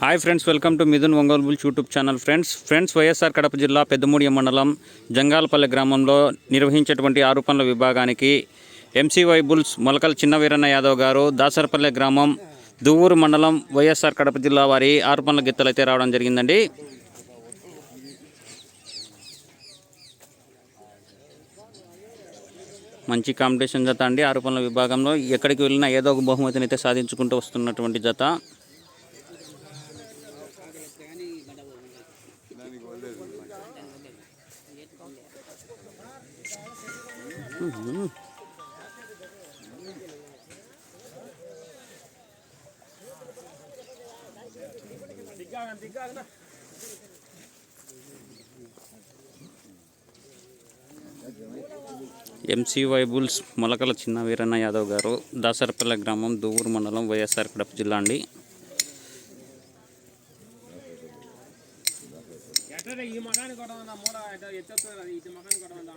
Hi friends welcome to Mithun Ongole bulls YouTube channel friends. Friends YSR Kadapa జిల్లా పెద్దమూడియం మండలం జంగాలపల్లె గ్రామంలో నిర్వహించేటువంటి ఆరు పనుల విభాగానికి ఎంసీవై బుల్స్ మొలకల చిన్న వీరన్న యాదవ్ గారు దాసరపల్లె గ్రామం దువ్వూరు మండలం వైఎస్ఆర్ కడప జిల్లా వారి ఆరు పనుల గిత్తలు అయితే రావడం జరిగిందండి. మంచి కాంపిటీషన్ జత అండి ఆరు పనుల విభాగంలో. ఎక్కడికి వెళ్ళినా ఏదో ఒక బహుమతిని అయితే సాధించుకుంటూ వస్తున్నటువంటి జత. ఎంసీ వైబుల్స్ మొలకల చిన్న వీరన్న యాదవ్ గారు దాసరపల్లె గ్రామం దువ్వూరు మండలం వైఎస్ఆర్ కడప జిల్లా అండి. ఈ మకానికి కొట్టమన్నా మూడ ఎత్తు ఈ మకానికి కొట్టమన్నా